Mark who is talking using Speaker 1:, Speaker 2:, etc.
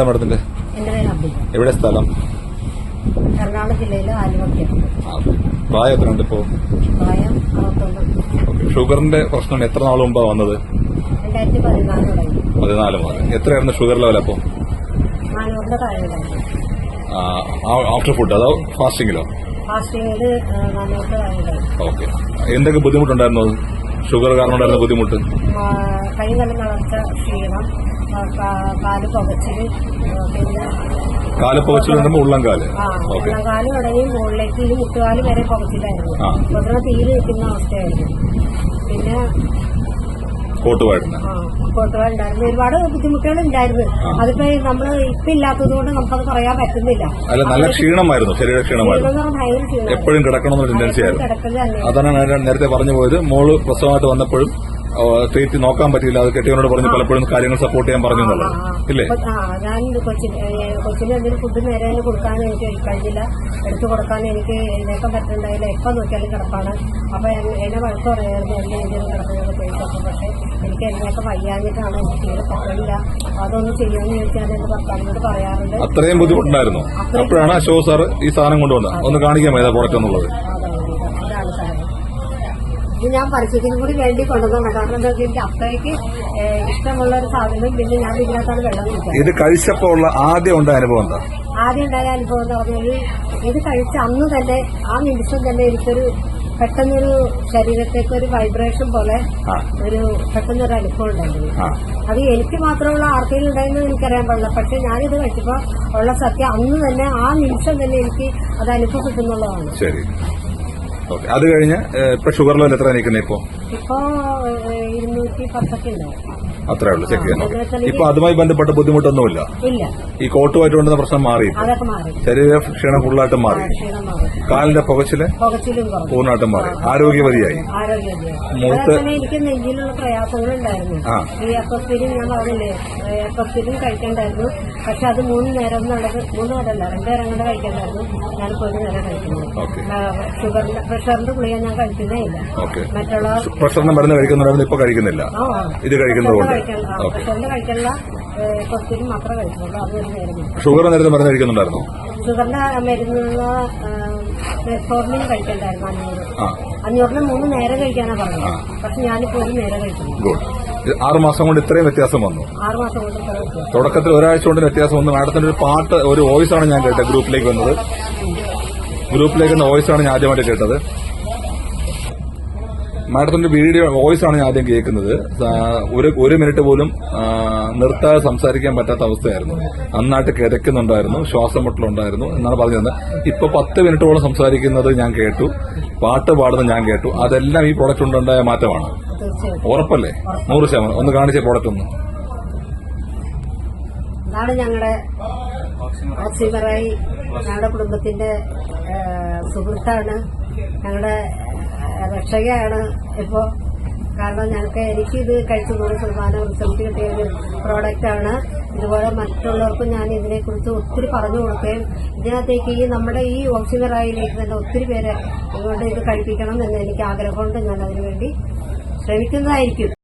Speaker 1: മാഡത്തിന്റെ
Speaker 2: പേര് അബ്ദുൽ
Speaker 1: എവിടെ സ്ഥലം?
Speaker 2: എറണാകുളം ജില്ലയിലെ
Speaker 1: ആലുവക്കാണ് പ്രായം എത്രയുണ്ട് ഇപ്പോ
Speaker 2: പ്രായം.
Speaker 1: ഷുഗറിന്റെ പ്രശ്നം എത്ര നാൾ മുമ്പാ വന്നത്?
Speaker 2: പതിനാല്
Speaker 1: മുതൽ എത്രയായിരുന്നു ഷുഗർ ലെവൽ അപ്പോ ആഫ്റ്റർ ഫുഡ് അതോ
Speaker 2: ഫാസ്റ്റിംഗിലോ
Speaker 1: ഓക്കെ. എന്തൊക്കെ ബുദ്ധിമുട്ടുണ്ടായിരുന്നു ഷുഗർ കാരണം ഉണ്ടായിരുന്ന ബുദ്ധിമുട്ട്
Speaker 2: കൈ നല്ല വളർച്ച ക്ഷീണം കാൽ പുകച്ചിൽ പിന്നെ
Speaker 1: കാൽ ഉള്ളം
Speaker 2: ആ
Speaker 1: ഓക്കെ.
Speaker 2: കാൽ ഉടനെ മുകളിലേക്ക് ഈ മുട്ടുകാൽ വരെ പുകച്ചിലായിരുന്നു. ഉടനെ തീരെ നിൽക്കുന്ന അവസ്ഥയായിരുന്നു. പിന്നെ
Speaker 1: കോട്ടുവായിരുന്നു
Speaker 2: ആ ഉണ്ടായിരുന്നു. ഒരുപാട് ബുദ്ധിമുട്ടുകൾ ഉണ്ടായിരുന്നു. അതിപ്പോ നമ്മൾ ഇപ്പൊ ഇല്ലാത്തത് കൊണ്ട് നമുക്കത് പറയാൻ പറ്റുന്നില്ല.
Speaker 1: അല്ല നല്ല ക്ഷീണമായിരുന്നു ശരീര ക്ഷീണമായിരുന്നു. എപ്പോഴും കിടക്കണമെന്നൊരു ടെൻഡൻസി ആയിരുന്നു. അതാണ് നേരത്തെ പറഞ്ഞു പോയത് മോൾ പ്രസവമായിട്ട് വന്നപ്പോഴും ട്രീറ്റ് നോക്കാൻ പറ്റില്ല അത് കെട്ടിയവനോട് പറഞ്ഞു പലപ്പോഴും കാര്യങ്ങൾ സപ്പോർട്ട് ചെയ്യാൻ പറഞ്ഞു എന്നുള്ളത്. ഇല്ലേ?
Speaker 2: ഞാൻ കൊച്ചിന് എന്തെങ്കിലും ഫുഡ് നേരെ കൊടുക്കാൻ എനിക്ക് കഴിഞ്ഞില്ല എടുത്തു കൊടുക്കാൻ എനിക്ക് എഴുന്നേക്കാൻ പറ്റുന്നുണ്ടായില്ല എപ്പം നോക്കിയാലും കിടപ്പാണ്. അപ്പൊ എന്നെ വഴക്ക് പറയായിരുന്നു എന്റെ എന്തെങ്കിലും കിടക്കുന്നത് പേടിച്ചപ്പോൾ പക്ഷെ എനിക്ക് എഴുന്നേക്കം വയ്യാഞ്ഞിട്ടാണ്? എനിക്ക് തീരെ പറ്റില്ല അതൊന്നും ചെയ്യുമെന്ന് ചോദിച്ചാൽ എന്റെ ഭർത്താവിനോട് പറയാറുണ്ട്.
Speaker 1: അത്രയും ബുദ്ധിമുട്ടുണ്ടായിരുന്നു? അപ്പോഴാണ് അശോക് സാർ ഈ സാധനം കൊണ്ടുവന്നത്. ഒന്ന് കാണിക്കാൻ ഏതാ പ്രോഡക്റ്റ് എന്നുള്ളത്?
Speaker 2: ഇത് ഞാൻ പരസ്യത്തിനും കൂടി വേണ്ടി കൊണ്ടുവന്നതാണ്. കാരണം എന്താ വെച്ചാൽ എനിക്ക് അത്രയ്ക്ക് ഇഷ്ടമുള്ള ഒരു സാധനം പിന്നെ ഞാൻ ഇതിനകത്താണ് വെള്ളം
Speaker 1: ഇത് കഴിച്ചപ്പോ ഉള്ള ആദ്യം ഉണ്ടായ അനുഭവം എന്താ?
Speaker 2: ആദ്യം ഉണ്ടായ അനുഭവം എന്ന് പറഞ്ഞാൽ ഇത് കഴിച്ച അന്ന് തന്നെ ആ നിമിഷം തന്നെ എനിക്കൊരു പെട്ടെന്നൊരു ശരീരത്തേക്ക് ഒരു വൈബ്രേഷൻ പോലെ ഒരു പെട്ടെന്നൊരു അനുഭവം ഉണ്ടായിരുന്നു. അത് എനിക്ക് മാത്രമുള്ള ആർക്കെങ്കിലും ഉണ്ടായെന്ന് എനിക്കറിയാൻ പാടില്ല. പക്ഷെ ഞാനിത് കഴിച്ചപ്പോ ഉള്ള സത്യം അന്ന് തന്നെ ആ നിമിഷം തന്നെ എനിക്ക് അത് അനുഭവപ്പെട്ടുന്നുള്ളതാണ്.
Speaker 1: ശരി. ഓക്കെ. അത് കഴിഞ്ഞ് ഇപ്പൊ ഷുഗർ ലെവൽ എത്ര നിൽക്കുന്നത് ഇപ്പോ?
Speaker 2: ഇപ്പോ ഏഹ്, ഇരുന്നൂറ്റി പത്തൊക്കെ ഉണ്ട്.
Speaker 1: അത്രേ ഉള്ളൂ ചെക്ക് ചെയ്യാൻ
Speaker 2: എന്ന്
Speaker 1: ഇപ്പൊ അതുമായി ബന്ധപ്പെട്ട ബുദ്ധിമുട്ടൊന്നുമില്ല?
Speaker 2: ഇല്ല.
Speaker 1: ഈ കോട്ടുമായിട്ട് കൊണ്ടുവന്ന പ്രശ്നം മാറി ഇപ്പൊ.
Speaker 2: അതൊക്കെ മാറി.
Speaker 1: ശരീര ക്ഷീണം ഫുള്ളായിട്ട് മാറി.
Speaker 2: ക്ഷീണം മാറി.
Speaker 1: കാലിന്റെ
Speaker 2: പുകച്ചിൽ
Speaker 1: പൂർണമായിട്ടും മാറി. ആരോഗ്യവതിയായി.
Speaker 2: ആരോഗ്യം
Speaker 1: മൂത്ത്
Speaker 2: എനിക്ക് നെഞ്ചിലുള്ള
Speaker 1: ആ.
Speaker 2: ഈ ഞാൻ പറഞ്ഞില്ലേ എപ്പസ്റ്റിനും കഴിക്കണ്ടായിരുന്നു. പക്ഷെ അത് മൂന്ന് നേരം എന്നുള്ളത് മൂന്ന് നേരമല്ല രണ്ടു നേരം കൊണ്ട് കഴിക്കണ്ടായിരുന്നു. ഞാനിപ്പോ ഒരു നേരം കഴിക്കുന്നു
Speaker 1: ഓക്കെ.
Speaker 2: ആ, ഷുഗറിന്റെ പ്രഷറിന്റെ ഗുളിക ഞാൻ കഴിക്കുന്നേ ഇല്ല.
Speaker 1: ഓക്കെ.
Speaker 2: മറ്റുള്ള
Speaker 1: പ്രഷറിന് മരുന്ന് കഴിക്കുന്നുണ്ടായിരുന്നു ഇപ്പൊ കഴിക്കുന്നില്ല. ഇത് കഴിക്കുന്നതുകൊണ്ട്. ഓക്കെ. ഷുഗർ നേരത്തെ മരുന്ന് കഴിക്കുന്നുണ്ടായിരുന്നു?
Speaker 2: ഷുഗറിന്റെ മരുന്നുള്ള മെഫോർമിൻ കഴിക്കണ്ടായിരുന്നു അഞ്ഞൂറ്.
Speaker 1: ആ.
Speaker 2: അഞ്ഞൂറിന് മൂന്ന് നേരം കഴിക്കാനാ പറഞ്ഞത്. പക്ഷെ ഞാനിപ്പോ ഒരു നേരം കഴിക്കുന്നു
Speaker 1: ഗുഡ്. ആറുമാസം കൊണ്ട് ഇത്രയും വ്യത്യാസം വന്നു.
Speaker 2: കൊണ്ട്
Speaker 1: തുടക്കത്തിൽ ഒരാഴ്ച കൊണ്ട് വ്യത്യാസം വന്നു. മാഡത്തിന്റെ ഒരു പാട്ട് ഒരു വോയിസ് ആണ് ഞാൻ കേട്ടത് ഗ്രൂപ്പിലേക്ക് വന്നത്. ഗ്രൂപ്പിലേക്ക് വന്ന വോയിസ് ആണ് ഞാൻ ആദ്യമായിട്ട് കേട്ടത്. മാഡത്തിന്റെ വീഡിയോ വോയിസ് ആണ് ഞാൻ ആദ്യം കേൾക്കുന്നത്. ഒരു ഒരു മിനിറ്റ് പോലും നിർത്താതെ സംസാരിക്കാൻ പറ്റാത്ത അവസ്ഥയായിരുന്നു. നന്നായിട്ട് കിതയ്ക്കുന്നുണ്ടായിരുന്നു ശ്വാസം മുട്ടലുണ്ടായിരുന്നു എന്നാണ് പറഞ്ഞത് ഇപ്പൊ പത്ത് മിനിറ്റോളം സംസാരിക്കുന്നത് ഞാൻ കേട്ടു പാട്ട് പാടുന്നത് ഞാൻ കേട്ടു. അതെല്ലാം ഈ പ്രോഡക്റ്റ് ഉണ്ടായ മാറ്റമാണ്. ഉറപ്പല്ലേ? നൂറ് ശതമാനം. ഒന്ന് കാണിച്ച പ്രോഡക്റ്റ് ഒന്ന്.
Speaker 2: ഇതാണ് ഞങ്ങളുടെ ഓക്സിമറായി ഞങ്ങളുടെ കുടുംബത്തിന്റെ സുഹൃത്താണ് ഞങ്ങളുടെ രക്ഷകയാണ് ഇപ്പോ കാരണം ഞങ്ങൾക്ക് എനിക്ക് ഇത് കഴിച്ചു നൂറ് ശതമാനം റിസൾട്ട് കിട്ടിയ ഒരു പ്രോഡക്റ്റാണ് ഇതുപോലെ മറ്റുള്ളവർക്കും ഞാൻ ഇതിനെക്കുറിച്ച് ഒത്തിരി പറഞ്ഞു കൊടുക്കുകയും ഇതിനകത്തേക്ക് ഈ നമ്മുടെ ഈ ഓക്സിമറായിലേക്ക് തന്നെ ഒത്തിരി പേരെ ഇതുകൊണ്ട് ഇത് കഴിപ്പിക്കണം എന്ന് എനിക്ക് ആഗ്രഹമുണ്ട്. ഞാൻ അതിനുവേണ്ടി ശ്രമിക്കുന്നതായിരിക്കും.